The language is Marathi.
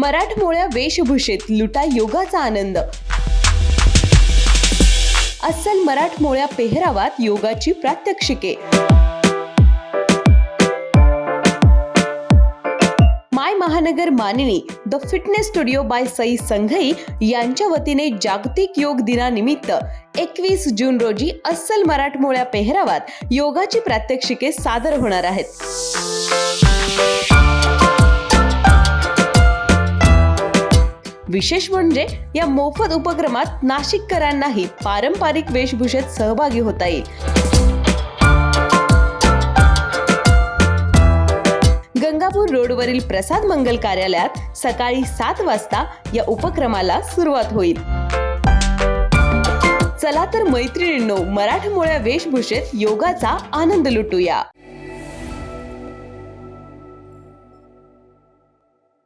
मराठमोळ्या वेशभूषेत लुटा योगाचा आनंद. अस्सल मराठमोळ्या पेहरावात योगाची प्रात्यक्षिके. My Mahanagar Manini the fitness studio by Sai Sanghai यांच्या वतीने जागतिक योग दिनानिमित्त एकवीस जून रोजी अस्सल मराठमोळ्या पेहरावात योगाची प्रात्यक्षिके सादर होणार आहेत. विशेष म्हणजे या मोफत उपक्रमात नाशिककरांनाही पारंपरिक वेशभूषेत सहभागी होता येईल. गंगापूर रोडवरील प्रसाद मंगल कार्यालयात सकाळी सात वाजता या उपक्रमाला सुरुवात होईल. चला तर मैत्रिणींनो मराठमोळ्या वेशभूषेत योगाचा आनंद लुटूया.